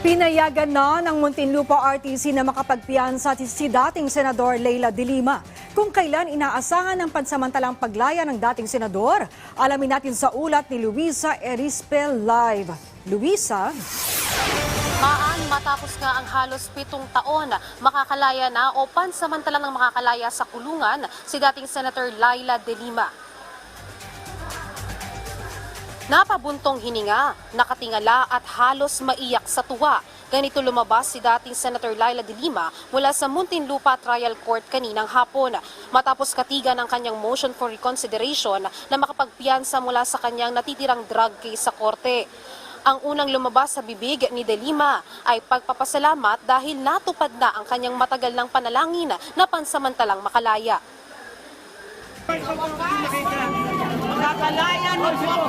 Pinayagan na ng Muntinlupa RTC na makapagpiyansa si dating Senador Leila de Lima kung kailan inaasahan ng pansamantalang paglaya ng dating senador. Alamin natin sa ulat ni Luisa Erispel Live. Luisa? Maan matapos nga ang halos pitong taon, makakalaya na o pansamantalang ng makakalaya sa kulungan si dating Senator Laila De Lima. Napabuntong hininga, nakatingala at halos maiyak sa tuwa. Ganito lumabas si dating Senator Laila De Lima mula sa Muntinlupa Trial Court kaninang hapon. Matapos katigan ng kanyang motion for reconsideration na makapagpiyansa mula sa kanyang natitirang drug case sa korte. Ang unang lumabas sa bibig ni De Lima ay pagpapasalamat dahil natupad na ang kanyang matagal ng panalangin na pansamantalang makalaya. Nakalaya niyo ako.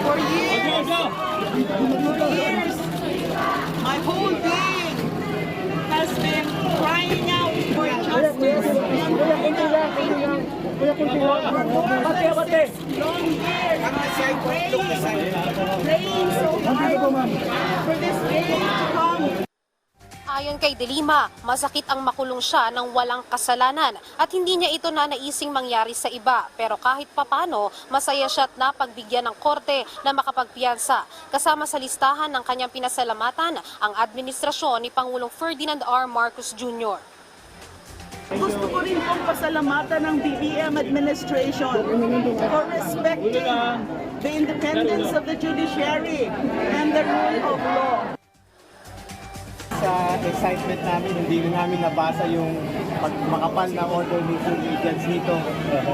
For years, for years, my whole being has been crying out for justice. Long years, praying, praying so hard for this day to come. Ayon kay De Lima, masakit ang makulong siya ng walang kasalanan at hindi niya ito na naising mangyari sa iba. Pero kahit papano, masaya siya at napagbigyan ng korte na makapagpiyansa. Kasama sa listahan ng kanyang pinasalamatan ang administrasyon ni Pangulong Ferdinand R. Marcos Jr. Gusto ko rin pong pasalamatan ng BBM administration for respecting the independence of the judiciary and the rule of law. Excitement namin, hindi rin namin nabasa yung pag makapal na order ni Judge Nito.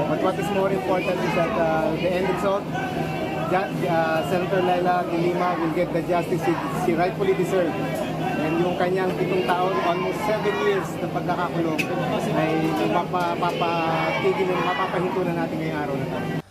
But what is more important is that uh, the end result, uh, Senator Laila de Lima will get the justice she, she rightfully deserves. And yung kanyang pitong taon, almost seven years na pagkakakulong, ay mapapatigil mapapahinto na natin ngayong araw na ito.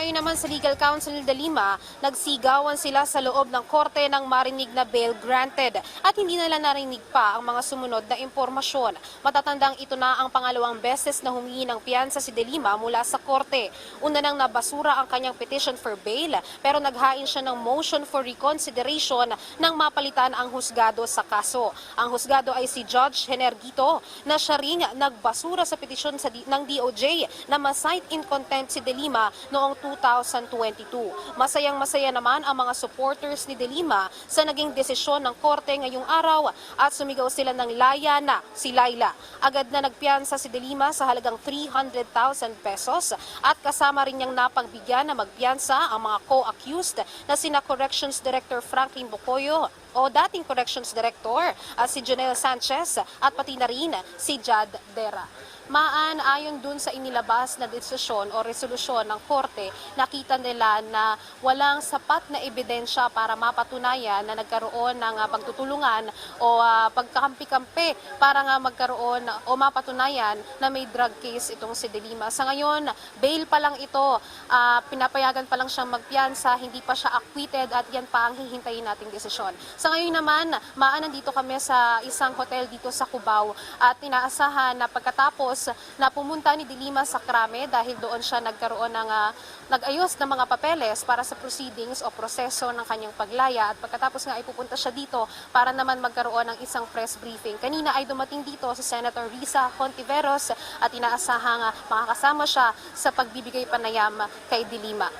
Ayon naman sa Legal Counsel De Lima, nagsigawan sila sa loob ng korte ng marinig na bail granted at hindi nila narinig pa ang mga sumunod na impormasyon. Matatandang ito na ang pangalawang beses na humingi ng piyansa si De Lima mula sa korte. Una nang nabasura ang kanyang petition for bail pero naghain siya ng motion for reconsideration nang mapalitan ang husgado sa kaso. Ang husgado ay si Judge Henergito na siya ring nagbasura sa petisyon sa ng DOJ na ma-cite in contempt si De Lima noong 2022. Masayang masaya naman ang mga supporters ni De Lima sa naging desisyon ng korte ngayong araw at sumigaw sila ng laya na si Laila. Agad na nagpiyansa si De Lima sa halagang 300,000 pesos at kasama rin niyang napagbigyan na magpiyansa ang mga co-accused na sina Corrections Director Franklin Bocoyo o dating Corrections Director at si Janelle Sanchez at pati na rin si Jad Dera. Maan, ayon dun sa inilabas na desisyon o resolusyon ng korte, nakita nila na walang sapat na ebidensya para mapatunayan na nagkaroon ng ah, pagtutulungan o ah, pagkakampi-kampi para nga magkaroon o mapatunayan na may drug case itong si De Lima. Sa ngayon, bail pa lang ito, ah, pinapayagan pa lang siyang magpiyansa, hindi pa siya acquitted at yan pa ang hihintayin nating desisyon. Sa ngayon naman, maan nandito kami sa isang hotel dito sa Cubao at inaasahan na pagkatapos na pumunta ni De Lima sa Krame dahil doon siya nagkaroon ng ah, nag-ayos ng mga papeles para sa proceedings o proseso ng kanyang paglaya at pagkatapos nga ay pupunta siya dito para naman magkaroon ng isang press briefing. Kanina ay dumating dito si Senator Risa Hontiveros at inaasahang ah, makakasama siya sa pagbibigay panayam kay De Lima.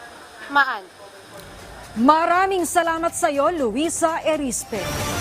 Maan. Maraming salamat sa iyo, Luisa Erispe.